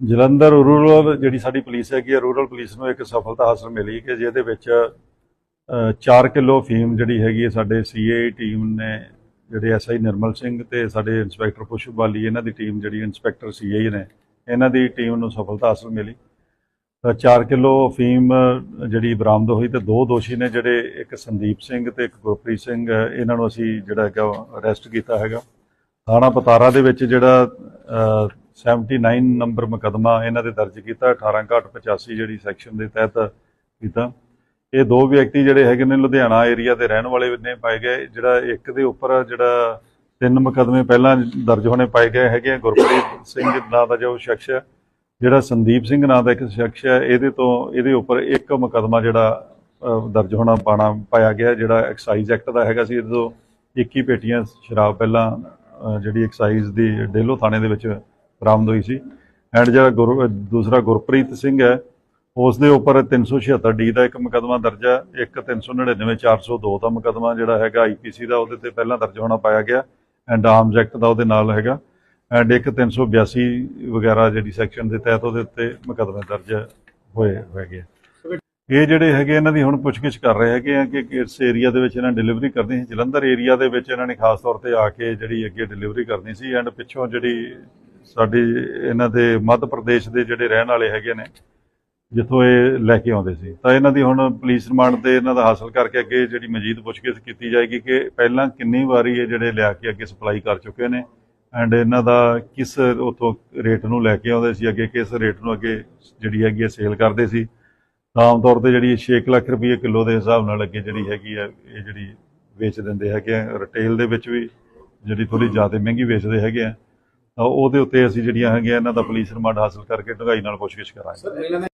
Jalandhar rural ਜਿਹੜੀ ਸਾਡੀ police ਹੈਗੀ ਹੈ ਰੂਰਲ ਪੁਲਿਸ ਨੂੰ ਇੱਕ ਸਫਲਤਾ ਹਾਸਲ ਮਿਲੀ ਕਿ ਜਿਹਦੇ ਵਿੱਚ 4 ਕਿਲੋ ਫੀਮ ਜਿਹੜੀ ਹੈਗੀ ਹੈ ਸਾਡੇ ਸੀਏ ਟੀਮ ਨੇ, ਜਿਹੜੇ ਐਸਆਈ ਨਿਰਮਲ ਸਿੰਘ ਤੇ ਸਾਡੇ ਇੰਸਪੈਕਟਰ ਪੁਸ਼ਪ ਬਾਲੀ ਇਹਨਾਂ ਦੀ ਟੀਮ ਜਿਹੜੀ ਇੰਸਪੈਕਟਰ ਸੀਏ ਨੇ, ਇਹਨਾਂ ਦੀ ਟੀਮ ਨੂੰ ਸਫਲਤਾ ਹਾਸਲ ਮਿਲੀ। ਤਾਂ 4 ਕਿਲੋ ਫੀਮ ਜਿਹੜੀ ਬਰਾਮਦ ਹੋਈ ਤੇ ਦੋ ਦੋਸ਼ੀ ਨੇ, ਜਿਹੜੇ ਇੱਕ ਸੰਦੀਪ ਸਿੰਘ ਤੇ ਇੱਕ ਗੁਰਪ੍ਰੀਤ ਸਿੰਘ, ਇਹਨਾਂ ਨੂੰ ਅਸੀਂ ਜਿਹੜਾ ਹੈਗਾ ਅਰੈਸਟ ਕੀਤਾ ਹੈਗਾ। ਥਾਣਾ ਪਤਾਰਾ ਦੇ ਵਿੱਚ ਜਿਹੜਾ 79 ਨੰਬਰ ਮੁਕੱਦਮਾ ਇਹਨਾਂ ਦੇ ਦਰਜ ਕੀਤਾ 1885 ਜਿਹੜੀ ਸੈਕਸ਼ਨ ਦੇ ਤਹਿਤ ਕੀਤਾ। ਇਹ ਦੋ ਵਿਅਕਤੀ ਜਿਹੜੇ ਹੈਗੇ ਨੇ ਲੁਧਿਆਣਾ ਏਰੀਆ ਦੇ ਰਹਿਣ ਵਾਲੇ ਨੇ ਪਾਏ ਗਏ। ਜਿਹੜਾ ਇੱਕ ਦੇ ਉੱਪਰ ਜਿਹੜਾ ਤਿੰਨ ਮੁਕੱਦਮੇ ਪਹਿਲਾਂ ਦਰਜ ਹੋਣੇ ਪਾਏ ਗਏ ਹੈਗੇ ਆ। ਗੁਰਪ੍ਰੀਤ ਸਿੰਘ ਨਾਂ ਦਾ ਜੋ ਸ਼ਖਸ ਹੈ, ਜਿਹੜਾ ਸੰਦੀਪ ਸਿੰਘ ਨਾਂ ਦਾ ਇੱਕ ਸ਼ਖਸ ਹੈ, ਇਹਦੇ ਤੋਂ ਇਹਦੇ ਉੱਪਰ ਇੱਕ ਮੁਕੱਦਮਾ ਜਿਹੜਾ ਦਰਜ ਹੋਣਾ ਪਾਣਾ ਪਾਇਆ ਗਿਆ, ਜਿਹੜਾ ਐਕਸਾਈਜ਼ ਐਕਟ ਦਾ ਹੈਗਾ ਸੀ। ਇਹਦੇ ਤੋਂ 21 ਪੇਟੀਆਂ ਸ਼ਰਾਬ ਪਹਿਲਾਂ ਜਿਹੜੀ ਐਕਸਾਈਜ਼ ਦੀ ਡੇਲੋ ਥਾਣੇ ਦੇ ਵਿੱਚ ਬਰਾਮਦ ਹੋਈ ਸੀ। ਐਂਡ ਜਿਹੜਾ ਗੁਰ, ਦੂਸਰਾ ਗੁਰਪ੍ਰੀਤ ਸਿੰਘ ਹੈ ਉਸ ਦੇ ਉੱਪਰ 376 ਡੀ ਦਾ ਇੱਕ ਮੁਕੱਦਮਾ ਦਰਜ ਹੈ। ਇੱਕ 399 402 ਦਾ ਮੁਕੱਦਮਾ ਜਿਹੜਾ ਹੈਗਾ ਆਈਪੀਸੀ ਦਾ, ਉਹਦੇ ਤੇ ਪਹਿਲਾਂ ਦਰਜ ਹੋਣਾ ਪਾਇਆ ਗਿਆ। ਐਂਡ ਆਰਮਸ ਐਕਟ ਦਾ ਉਹਦੇ ਨਾਲ ਹੈਗਾ। ਐਂਡ ਇੱਕ 382 ਵਗੈਰਾ ਜਿਹੜੀ ਸੈਕਸ਼ਨ ਦੇ ਤਹਿਤ ਉਹਦੇ ਉੱਤੇ ਮੁਕੱਦਮੇ ਦਰਜ ਹੋਏ ਹੈਗੇ ਆ। ਇਹ ਜਿਹੜੇ ਹੈਗੇ, ਇਹਨਾਂ ਦੀ ਹੁਣ ਪੁੱਛਗਿੱਛ ਕਰ ਰਹੇ ਹੈਗੇ ਆ ਕਿ ਕਿਸ ਏਰੀਆ ਦੇ ਵਿੱਚ ਇਹਨਾਂ ਡਿਲੀਵਰੀ ਕਰਨੀ ਸੀ। ਜਲੰਧਰ ਏਰੀਆ ਦੇ ਵਿੱਚ ਇਹਨਾਂ ਨੇ ਖਾਸ ਤੌਰ ਤੇ ਆ ਕੇ ਜਿਹੜੀ ਅੱਗੇ ਡਿਲੀਵਰੀ ਕਰਨੀ ਸੀ। ਐਂਡ ਪਿੱਛੋਂ ਜਿਹੜੀ ਸਾਡੀ ਇਹਨਾਂ ਦੇ ਮੱਧ ਪ੍ਰਦੇਸ਼ ਦੇ ਜਿਹੜੇ ਰਹਿਣ ਵਾਲੇ ਹੈਗੇ ਨੇ, ਜਿੱਥੋਂ ਇਹ ਲੈ ਕੇ ਆਉਂਦੇ ਸੀ। ਤਾਂ ਇਹਨਾਂ ਦੀ ਹੁਣ ਪੁਲਿਸ ਰਿਮਾਂਡ ਤੇ ਇਹਨਾਂ ਦਾ ਹਾਸਲ ਕਰਕੇ ਅੱਗੇ ਜਿਹੜੀ ਮਜੀਦ ਪੁੱਛਗਿੱਛ ਕੀਤੀ ਜਾਏਗੀ ਕਿ ਪਹਿਲਾਂ ਕਿੰਨੀ ਵਾਰੀ ਇਹ ਜਿਹੜੇ ਲਿਆ ਕੇ ਅੱਗੇ ਸਪਲਾਈ ਕਰ ਚੁੱਕੇ ਨੇ ਐਂਡ ਇਹਨਾਂ ਦਾ ਕਿਸ ਉਥੋਂ ਰੇਟ ਨੂੰ ਲੈ ਕੇ ਆਉਂਦੇ ਸੀ, ਅੱਗੇ ਕਿਸ ਰੇਟ ਨੂੰ ਅੱਗੇ ਜਿਹੜੀ ਹੈਗੀ ਹੈ ਸੇਲ ਕਰਦੇ ਸੀ। ਤਾਂ ਆਮ ਤੌਰ ਤੇ ਜਿਹੜੀ 6 ਲੱਖ ਰੁਪਏ ਕਿਲੋ ਦੇ ਹਿਸਾਬ ਨਾਲ ਅੱਗੇ ਜਿਹੜੀ ਹੈਗੀ ਆ, ਇਹ ਜਿਹੜੀ ਵੇਚ ਦਿੰਦੇ ਹੈਗੇ ਆ। ਰਿਟੇਲ ਦੇ ਵਿੱਚ ਵੀ ਜਿਹੜੀ ਥੋੜੀ ਜ਼ਿਆਦਾ ਮਹਿੰਗੀ ਵੇਚਦੇ ਹੈਗੇ ਆ। ਉਹਦੇ ਉੱਤੇ ਅਸੀਂ ਜਿਹੜੀਆਂ ਹੈਗੀਆਂ ਇਹਨਾਂ ਦਾ ਪੁਲਿਸ ਰਿਮਾਂਡ ਹਾਸਲ ਕਰਕੇ ਢੰਗਾਈ ਨਾਲ ਪੁੱਛਗਿੱਛ ਕਰਾਂਗੇ।